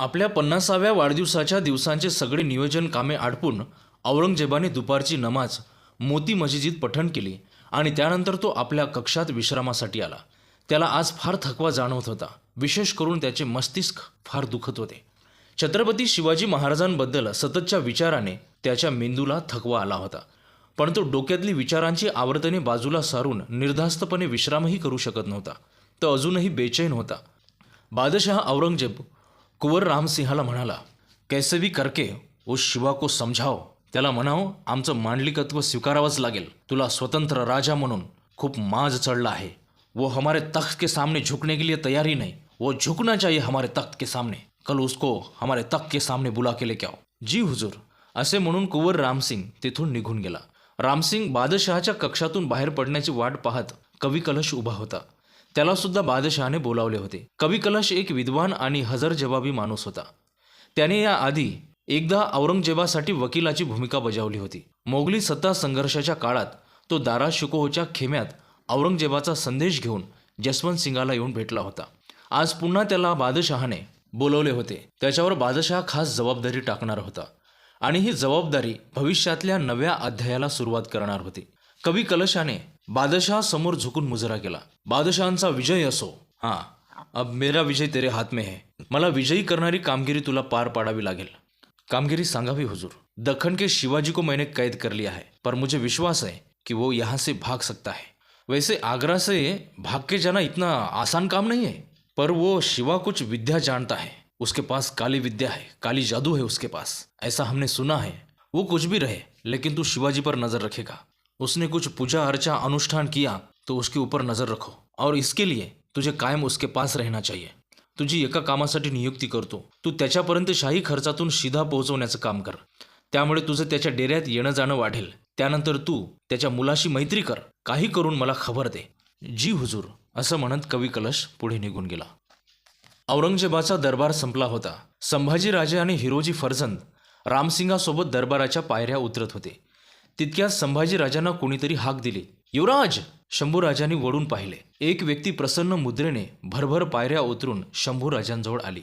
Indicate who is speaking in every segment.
Speaker 1: आपल्या पन्नासाव्या वाढदिवसाच्या दिवसांचे सगळे नियोजन कामे आटपून औरंगजेबाने दुपारची नमाज मोती मशिदीत पठण केली आणि त्यानंतर तो आपल्या कक्षात विश्रामासाठी आला. त्याला आज फार थकवा जाणवत होता. विशेष करून त्याचे मस्तिष्क फार दुखत होते. छत्रपती शिवाजी महाराजांबद्दल सततच्या विचाराने त्याच्या मेंदूला थकवा आला होता. पण तो डोक्यातली विचारांची आवर्तने बाजूला सारून निर्धास्तपणे विश्रामही करू शकत नव्हता. तो अजूनही बेचैन होता. बादशहा औरंगजेब कुंवर रामसिंहाला म्हणाला कैसे भी करके ओ शिवा को समजाव त्याला म्हणावं आमचं मांडलिकत्व स्वीकारावंच लागेल. तुला स्वतंत्र राजा म्हणून खूप माज चढला आहे. वो हमारे तख्त के सामने झुकने के लिए तैयार ही नहीं. वो झुकना चाहिए हमारे तख्त के सामने. कल उसको हमारे तख्त के सामने बुला के लेके आओ. जी हुजूर. असे म्हणून कुंवर रामसिंग तिथून निघून गेला. रामसिंग बादशहाच्या कक्षातून बाहेर पडण्याची वाट पाहत कवी कलश उभा होता. त्याला सुद्धा बादशहाने बोलावले होते. कवी कलश एक विद्वान आणि हजर जबाबी माणूस होता. त्याने या आधी एकदा औरंगजेबासाठी वकिलाची भूमिका बजावली होती. मोगली सत्ता संघर्षाच्या काळात तो दारा शिकोहच्या खेम्यात औरंगजेबाचा संदेश घेऊन जसवंत सिंगाला येऊन भेटला होता. आज पुन्हा त्याला बादशहाने बोलवले होते. त्याच्यावर बादशहा खास जबाबदारी टाकणार होता आणि ही जबाबदारी भविष्यातल्या नव्या अध्यायाला सुरुवात करणार होती. कवी कलशाने बादशहा समोर झुकून मुजरा केला. बादशहांचा विजय असो. हाँ. अब मेरा विजय तेरे हात में है. मला विजयी करणारी कामगिरी तुला पार पाडावी लागेल. कामगिरी सांगावी, हुजूर. दखन के शिवाजी को मैंने कैद कर लिया है. पर मुझे विश्वास है कि वो यहाँ से भाग सकता है. वैसे आगरा से भाग के जाना इतना आसान काम नहीं है. पर वो शिवा कुछ विद्या जानता है. उसके पास काली विद्या है. काली जादू है उसके पास. ऐसा हमने सुना है. वो कुछ भी रहे, लेकिन तू शिवाजी पर नज़र रखेगा. उसने कुछ पूजा अर्चा अनुष्ठान किया तो उसके ऊपर नजर रखो। और इसके लिए तुझे कायम उसके पास रहना चाहिए। तुझी एका कामासाठी नियुक्ती करतो। तू त्याच्यापर्यंत शाही खर्चातून शिधा पोहोचवण्याचं काम कर. त्यामुळे तुझं त्याच्या डेऱ्यात येणं जाणं वाढेल. त्यानंतर तू त्याच्या मुलाशी मैत्री कर. काही करून मला खबर दे. जी हुजूर असं म्हणत कवी कलश पुढे निघून गेला. औरंगजेबाचा दरबार संपला होता. संभाजीराजे आणि हिरोजी फर्जंद रामसिंगासोबत दरबाराच्या पायऱ्या उतरत होते. तितक्यात संभाजीराजांना कोणीतरी हाक दिली. युवराज! शंभूराजांनी वळून पाहिले. एक व्यक्ती प्रसन्न मुद्रेने भरभर पायऱ्या उतरून शंभूराजांजवळ आली.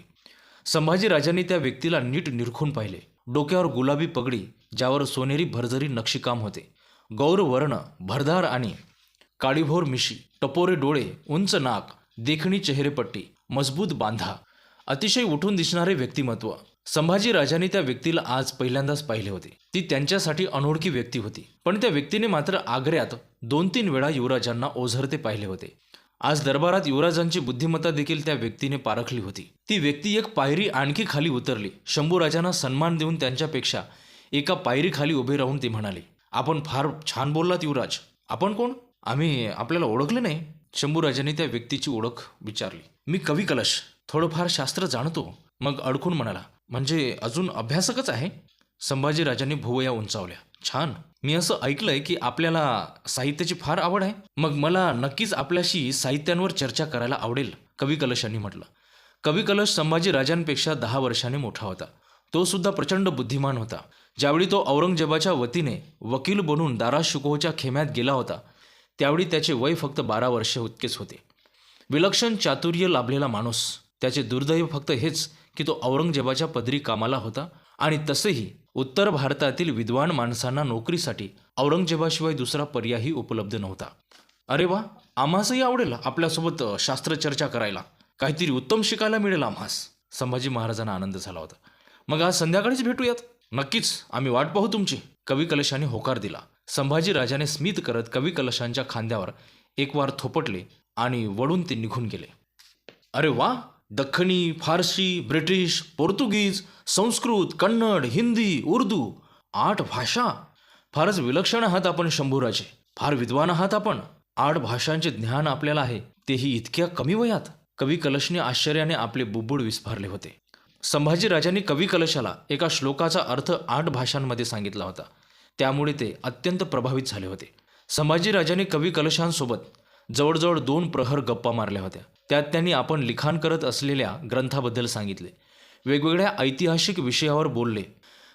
Speaker 1: संभाजीराजांनी त्या व्यक्तीला नीट निरखून पाहिले. डोक्यावर गुलाबी पगडी ज्यावर सोनेरी भरझरी नक्षीकाम होते. गौरवर्ण भरदार आणि काळीभोर मिशी टपोरे डोळे उंच नाक देखणी चेहरेपट्टी मजबूत बांधा. अतिशय उठून दिसणारे व्यक्तिमत्व. संभाजीराजांनी त्या व्यक्तीला आज पहिल्यांदाच पाहिले होते. ती त्यांच्यासाठी अनोळखी व्यक्ती होती. पण त्या व्यक्तीने मात्र आग्र्यात दोन तीन वेळा युवराजांना ओझरते पाहिले होते. आज दरबारात युवराजांची बुद्धिमत्ता देखील त्या व्यक्तीने पारखली होती. ती व्यक्ती एक पायरी आणखी खाली उतरली. शंभूराजांना सन्मान देऊन त्यांच्यापेक्षा एका पायरीखाली उभे राहून ती म्हणाली आपण फार छान बोललात युवराज. आपण कोण? आम्ही आपल्याला ओळखले नाही. शंभूराजांनी त्या व्यक्तीची ओळख विचारली. मी कवी कलश. थोडंफार शास्त्र जाणतो. मग अडकून म्हणाला म्हणजे अजून अभ्यासकच आहे? संभाजीराजांनी भुवया उंचावल्या. छान. मी असं ऐकलंय की आपल्याला साहित्याची फार आवड आहे. मग मला नक्कीच आपल्याशी साहित्यांवर चर्चा करायला आवडेल कवी कलशांनी म्हटलं. कवी कलश संभाजी राजांपेक्षा दहा वर्षांनी मोठा होता. तो सुद्धा प्रचंड बुद्धिमान होता. ज्यावेळी तो औरंगजेबाच्या वतीने वकील बनून दारा शुकोहच्या खेम्यात गेला होता त्यावेळी त्याचे वय फक्त बारा वर्षे इतकेच होते. विलक्षण चातुर्य लाभलेला माणूस त्याचे दुर्दैव फक्त हेच की तो औरंगजेबाच्या पदरी कामाला होता आणि तसेही उत्तर भारतातील विद्वान माणसांना नोकरीसाठी औरंगजेबाशिवाय दुसरा पर्यायही उपलब्ध नव्हता. अरे वा आम्हासही आवडेल आपल्यासोबत शास्त्र शास्त्रचर्चा करायला. काहीतरी उत्तम शिकायला मिळेल आम्हास. संभाजी महाराजांना आनंद झाला होता. मग आज संध्याकाळीच भेटूयात? नक्कीच आम्ही वाट पाहू तुमची. कवी कलशाने होकार दिला. संभाजी राजाने स्मित करत कवी कलशांच्या खांद्यावर एक वार थोपटले आणि वळून ते निघून गेले. अरे वा दख्खनी फारसी ब्रिटिश पोर्तुगीज संस्कृत कन्नड हिंदी उर्दू आठ भाषा. फारच विलक्षण आहात आपण शंभूराजे. फार विद्वान आहात आपण. आठ भाषांचे ज्ञान आपल्याला आहे. तेही इतक्या कमी वयात. कवी कलशने आश्चर्याने आपले बुबुड विस्फारले होते. संभाजीराजांनी कवी कलशाला एका श्लोकाचा अर्थ आठ भाषांमध्ये सांगितला होता. त्यामुळे ते अत्यंत प्रभावित झाले होते. संभाजीराजांनी कवी कलशांसोबत जवळजवळ दोन प्रहर गप्पा मारल्या होत्या. त्यात त्यांनी आपण लिखाण करत असलेल्या ग्रंथाबद्दल सांगितले. वेगवेगळ्या ऐतिहासिक विषयावर बोलले.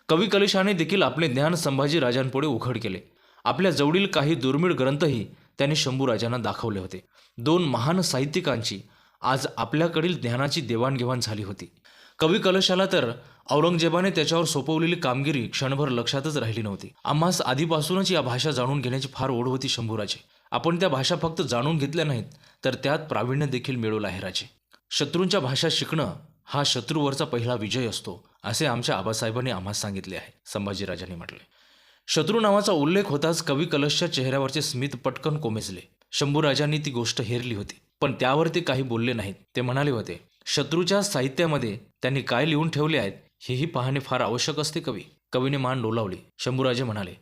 Speaker 1: कवी कलिशाने देखील आपले ज्ञान संभाजीराजांपुढे उघड केले. आपल्या जवळील काही दुर्मिळ ग्रंथही त्यांनी शंभूराजांना दाखवले होते. दोन महान साहित्यिकांची आज आपल्याकडील ज्ञानाची देवाणघेवाण झाली होती. कवी कलशाला तर औरंगजेबाने त्याच्यावर सोपवलेली कामगिरी क्षणभर लक्षातच राहिली नव्हती. आम्हास आधीपासूनच या भाषा जाणून घेण्याची फार ओढ होती शंभूराजे. आपण त्या भाषा फक्त जाणून घेतल्या नाहीत तर त्यात प्रावीण्य देखील मिळवलं आहे राजे. शत्रूंच्या भाषा शिकणं हा शत्रूवरचा पहिला विजय असतो असे आमच्या आबासाहेबांनी आम्हाला सांगितले आहे. संभाजीराजांनी म्हटले. शत्रू नावाचा उल्लेख होताच कवी कलशच्या चेहऱ्यावरचे स्मित पटकन कोमेजले. शंभूराजांनी ती गोष्ट हेरली होती पण त्यावर ते काही बोलले नाहीत. ते म्हणाले होते शत्रूच्या साहित्यामध्ये त्यांनी काय लिहून ठेवले आहेत हेही पाहणे फार आवश्यक असते कवी. कवीने मान डोलावली. शंभूराजे म्हणाले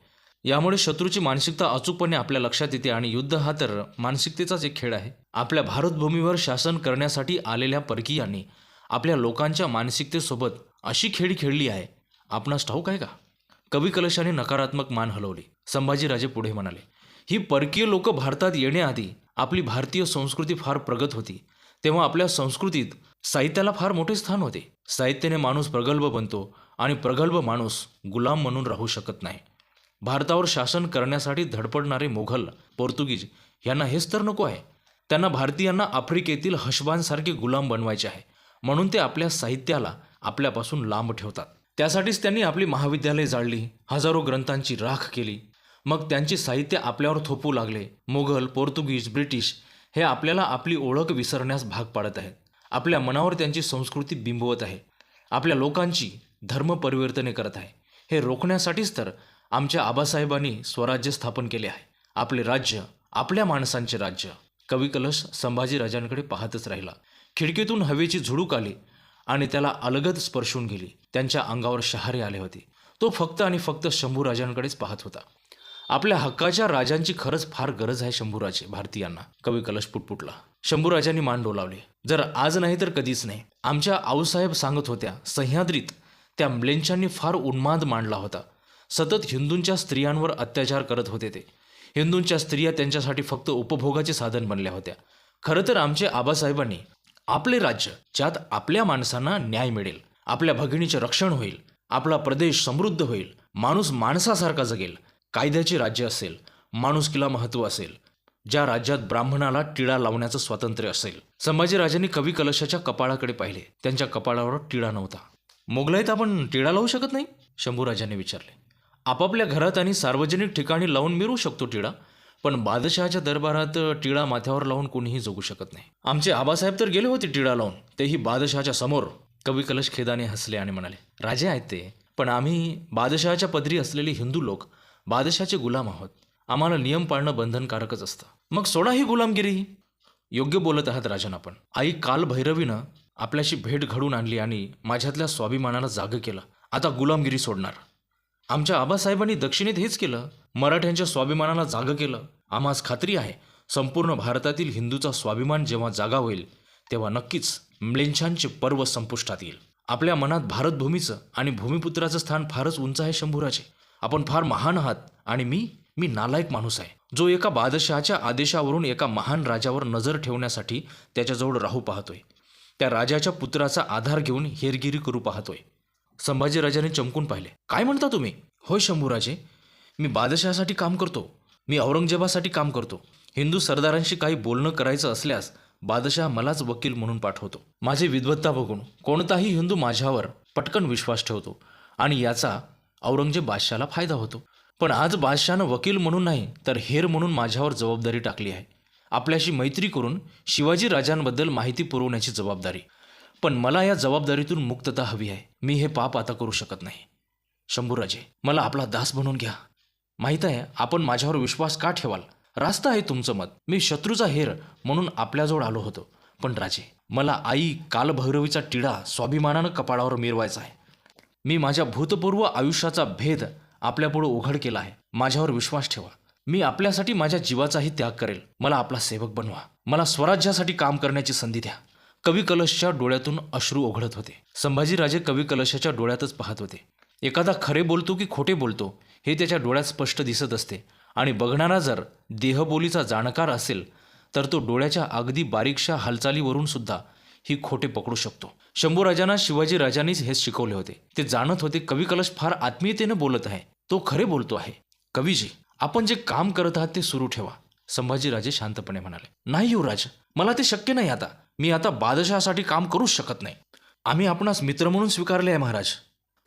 Speaker 1: यामुळे शत्रूची मानसिकता अचूकपणे आपल्या लक्षात येते आणि युद्ध हा तर मानसिकतेचाच एक खेळ आहे. आपल्या भारतभूमीवर शासन करण्यासाठी आलेल्या परकीयांनी आपल्या लोकांच्या मानसिकतेसोबत अशी खेळी खेळली आहे. आपणास ठाऊक आहे का? कवी कलशाने नकारात्मक मान हलवली. संभाजीराजे पुढे म्हणाले ही परकीय लोक भारतात येण्याआधी आपली भारतीय संस्कृती फार प्रगत होती. तेव्हा आपल्या संस्कृतीत साहित्याला फार मोठे स्थान होते. साहित्याने माणूस प्रगल्भ बनतो आणि प्रगल्भ माणूस गुलाम म्हणून राहू शकत नाही. भारतावर शासन करण्यासाठी धडपडणारे मोघल पोर्तुगीज यांना हेच तर नको आहे. त्यांना भारतीयांना आफ्रिकेतील हशबांसारखे गुलाम बनवायचे आहे. म्हणून ते आपल्या साहित्याला आपल्यापासून लांब ठेवतात. त्यासाठीच त्यांनी आपली महाविद्यालये जाळली हजारो ग्रंथांची राख केली. मग त्यांचे साहित्य आपल्यावर थोपू लागले. मोघल पोर्तुगीज ब्रिटिश हे आपल्याला आपली ओळख विसरण्यास भाग पाडत आहेत. आपल्या मनावर त्यांची संस्कृती बिंबवत आहे. आपल्या लोकांची धर्म परिवर्तने करत आहे. हे रोखण्यासाठीच तर आमच्या आबासाहेबांनी स्वराज्य स्थापन केले आहे. आपले राज्य आपल्या माणसांचे राज्य. कवी कलश संभाजीराजांकडे पाहतच राहिला. खिडकीतून हवेची झुडूक आली आणि त्याला अलगद स्पर्शून गेली. त्यांच्या अंगावर शहारे आले होते. तो फक्त आणि फक्त शंभूराजांकडेच पाहत होता. आपल्या हक्काच्या राजांची खरंच फार गरज आहे शंभूराजे भारतीयांना. कवी कलश पुटपुटला. शंभूराजांनी मान डोलावले. जर आज नाही तर कधीच नाही. आमच्या आऊसाहेब सांगत होत्या सह्याद्रीत त्या म्लेंचांनी फार उन्माद मांडला होता. सतत हिंदूंच्या स्त्रियांवर अत्याचार करत होते ते. हिंदूंच्या स्त्रिया त्यांच्यासाठी फक्त उपभोगाचे साधन बनल्या होत्या. खरं तर आमचे आबासाहेबांनी आपले राज्य ज्यात आपल्या माणसांना न्याय मिळेल आपल्या भगिनीचे रक्षण होईल आपला प्रदेश समृद्ध होईल माणूस माणसासारखा जगेल कायद्याचे राज्य असेल माणुसकीला महत्त्व असेल ज्या राज्यात ब्राह्मणाला टिळा लावण्याचं स्वातंत्र्य असेल. संभाजीराजांनी कवी कलशाच्या कपाळाकडे पाहिले. त्यांच्या कपाळावर टिळा नव्हता. मोगलाईत आपण टिळा लावू शकत नाही? शंभूराजांनी विचारले. आपापल्या घरात आणि सार्वजनिक ठिकाणी लावून मिळू शकतो टिळा पण बादशहाच्या दरबारात टिळा माथ्यावर लावून कोणीही जगू शकत नाही. आमचे आबासाहेब तर गेले होते टिळा लावून तेही बादशहाच्या समोर. कवी कलश खेदाने हसले आणि म्हणाले राजे आहेत ते पण आम्ही बादशहाच्या पदरी असलेले हिंदू लोक बादशहाचे गुलाम आहोत. आम्हाला नियम पाळणं बंधनकारकच असतं. मग सोडा ही गुलामगिरी. योग्य बोलत आहात राजन आपण आई काल भैरवीनं आपल्याशी भेट घडून आणली आणि माझ्यातल्या स्वाभिमानाला जागं केलं. आता गुलामगिरी सोडणार. आमच्या आबासाहेबांनी दक्षिणेत हेच केलं. मराठ्यांच्या स्वाभिमानाला जागं केलं. आम्हास खात्री आहे संपूर्ण भारतातील हिंदूचा स्वाभिमान जेव्हा जागा होईल तेव्हा नक्कीच म्लेंछांचे पर्व संपुष्टात येईल. आपल्या मनात भारतभूमीचं आणि भूमिपुत्राचं स्थान फारच उंच आहे शंभूराचे आपण फार महान आहात आणि मी मी नालायक माणूस आहे. जो एका बादशहाच्या आदेशावरून एका महान राजावर नजर ठेवण्यासाठी त्याच्याजवळ राहू पाहतोय. त्या राजाच्या पुत्राचा आधार घेऊन हेरगिरी करू पाहतोय. संभाजीराजाने चमकून पाहिले. काय म्हणता तुम्ही? होय शंभूराजे मी बादशहासाठी काम करतो मी औरंगजेबासाठी काम करतो. हिंदू सरदारांशी काही बोलणं करायचं असल्यास बादशहा मलाच वकील म्हणून पाठवतो. माझी विद्वत्ता बघून कोणताही हिंदू माझ्यावर पटकन विश्वास ठेवतो आणि याचा औरंगजेब बादशहाला फायदा होतो. पण आज बादशहानं वकील म्हणून नाही तर हेर म्हणून माझ्यावर जबाबदारी टाकली आहे. आपल्याशी मैत्री करून शिवाजी राजांबद्दल माहिती पुरवण्याची जबाबदारी. पण मला या जबाबदारीतून मुक्तता हवी आहे. मी हे पाप आता करू शकत नाही. शंभूराजे मला आपला दास बनवून घ्या. माहीत आहे आपण माझ्यावर विश्वास का ठेवाल? रास्त आहे तुमचं मत. मी शत्रूचा हेर म्हणून आपल्याजवळ आलो होतो. पण राजे मला आई कालभैरवीचा टिळा स्वाभिमानानं कपाळावर मिरवायचा आहे. मी माझ्या भूतपूर्व आयुष्याचा भेद आपल्यापुढे उघड केला आहे. माझ्यावर विश्वास ठेवा. मी आपल्यासाठी माझ्या जीवाचाही त्याग करेल. मला आपला सेवक बनवा. मला स्वराज्यासाठी काम करण्याची संधी द्या. कवी कलशच्या डोळ्यातून अश्रू ओघळत होते. संभाजीराजे कवी कलशाच्या डोळ्यातच पाहत होते. एखादा खरे बोलतो की खोटे बोलतो हे त्याच्या डोळ्यात स्पष्ट दिसत असते. आणि बघणारा जर देहबोलीचा जाणकार असेल तर तो डोळ्याच्या अगदी बारीकशा हालचालीवरून सुद्धा ही खोटे पकडू शकतो. शंभूराजांना शिवाजी राजांनीच हेच शिकवले होते. ते जाणत होते कवी कलश फार आत्मीयतेनं बोलत आहे. तो खरे बोलतो आहे. कवीजी आपण जे काम करत आहात ते सुरू ठेवा. संभाजीराजे शांतपणे म्हणाले. नाही युवराज मला ते शक्य नाही आता. मी आता बादशहासाठी काम करूच शकत नाही. आम्ही आपणास मित्र म्हणून स्वीकारले आहे महाराज.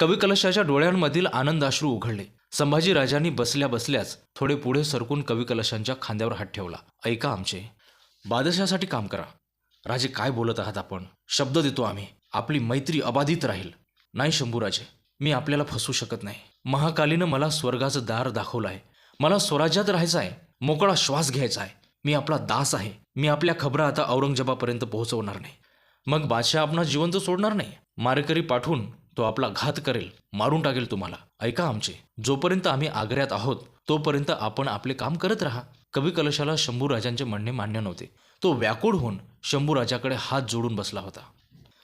Speaker 1: कवी कलशाच्या डोळ्यांमधील आनंदाश्रू उघडले. संभाजीराजांनी बसल्या बसल्याच थोडे पुढे सरकून कवी कलशांच्या खांद्यावर हात ठेवला. ऐका आमचे बादशासाठी काम करा. राजे काय बोलत आहात आपण? शब्द देतो आम्ही. आपली मैत्री अबाधित राहील. नाही शंभूराजे मी आपल्याला फसू शकत नाही. महाकालीनं मला स्वर्गाचं दार दाखवलं आहे मला स्वराज्यात राहायचं आहे मोकळा श्वास घ्यायचा आहे मी आपला दास आहे. मी आपल्या खबरा आता औरंगजेबापर्यंत पोहोचवणार नाही. मग बादशाह आपणा जिवंत सोडणार नाही? मारेकरी पाठवून तो आपला घात करेल मारून टाकेल तुम्हाला. ऐका आमचे जोपर्यंत आम्ही आग्र्यात आहोत तोपर्यंत आपण आपले काम करत राहा. कवी कलशाला शंभूराजांचे म्हणणे मान्य नव्हते. तो व्याकुळ होऊन शंभूराजाकडे हात जोडून बसला होता.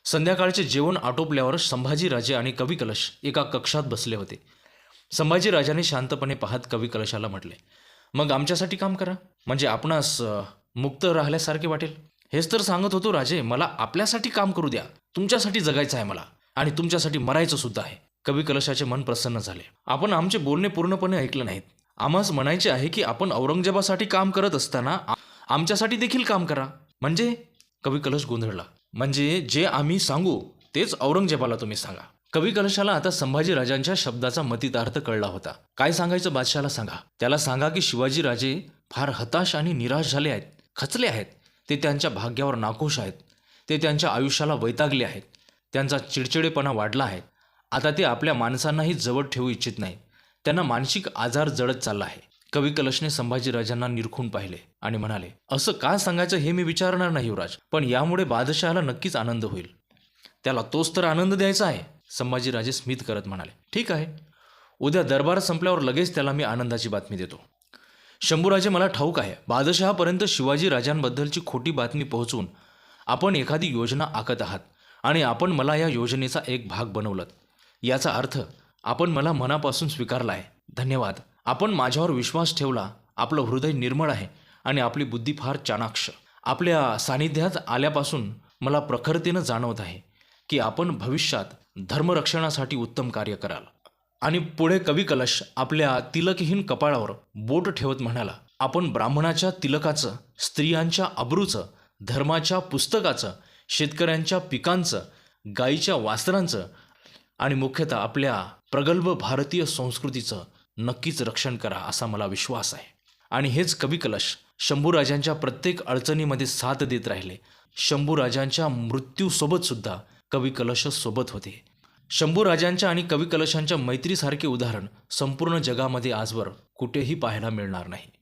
Speaker 1: संध्याकाळचे जेवण आटोपल्यावर संभाजीराजे आणि कवी कलश एका कक्षात बसले होते. संभाजीराजाने शांतपणे पाहत कवी कलशाला म्हटले मग आमच्यासाठी काम करा. म्हणजे आपणास मुक्त राहिल्यासारखे वाटेल. हेच तर सांगत होतो राजे मला आपल्यासाठी काम करू द्या. तुमच्यासाठी जगायचं आहे मला. आणि तुमच्यासाठी मरायचं सुद्धा आहे. कवी कलशाचे मन प्रसन्न झाले. आपण आमचे बोलणे पूर्णपणे ऐकले नाहीत. आम्हास म्हणायचे आहे की आपण औरंगजेबासाठी काम करत असताना आमच्यासाठी देखील काम करा. म्हणजे? कवी कलश गोंधळला. म्हणजे जे आम्ही सांगू तेच औरंगजेबाला तुम्ही सांगा. कवी कलशाला आता संभाजीराजांच्या शब्दाचा मतितार्थ कळला होता. काय सांगायचं बादशाला सांगा. त्याला सांगा की शिवाजीराजे फार हताश आणि निराश झाले आहेत. खचले आहेत. ते त्यांच्या भाग्यावर नाखुश आहेत. ते त्यांच्या आयुष्याला वैतागले आहेत. त्यांचा चिडचिडेपणा वाढला आहे. आता ते आपल्या माणसांनाही जवळ ठेवू इच्छित नाहीत त्यांना मानसिक आजार जडत चालला आहे. कवी कलशने संभाजीराजांना निरखून पाहिले आणि म्हणाले असं का सांगायचं हे मी विचारणार नाही युवराज पण यामुळे बादशहाला नक्कीच आनंद होईल. त्याला तोच तर आनंद द्यायचा आहे. संभाजीराजे स्मित करत म्हणाले ठीक आहे. उद्या दरबार संपल्यावर लगेच त्याला मी आनंदाची बातमी देतो. शंभूराजे मला ठाऊक आहे. बादशहापर्यंत शिवाजी राजांबद्दलची खोटी बातमी पोहोचवून आपण एखादी योजना आखत आहात. आणि आपण मला या योजनेचा एक भाग बनवलं याचा अर्थ आपण मला मनापासून स्वीकारला आहे धन्यवाद. आपण माझ्यावर विश्वास ठेवला. आपलं हृदय निर्मळ आहे आणि आपली बुद्धी फार चाणाक्ष. आपल्या सानिध्यात आल्यापासून मला प्रखरतेनं जाणवत आहे की आपण भविष्यात धर्मरक्षणासाठी उत्तम कार्य कराल. आणि पुढे कवी कलश आपल्या तिलकहीन कपाळावर बोट ठेवत म्हणाला आपण ब्राह्मणाच्या तिलकाचं स्त्रियांच्या अब्रूचं धर्माच्या पुस्तकाचं शेतकऱ्यांच्या पिकांचं गायीच्या वासरांचं आणि मुख्यतः आपल्या प्रगल्भ भारतीय संस्कृतीचं नक्कीच रक्षण करा असा मला विश्वास आहे. आणि हेच कवी कलश शंभूराजांच्या प्रत्येक अडचणीमध्ये साथ देत राहिले. शंभूराजांच्या मृत्यूसोबतसुद्धा कवी सोबत होते. शंभूराजांच्या आणि कवी कलशांच्या मैत्रीसारखे उदाहरण संपूर्ण जगामध्ये आजवर कुठेही पाहायला मिळणार नाही.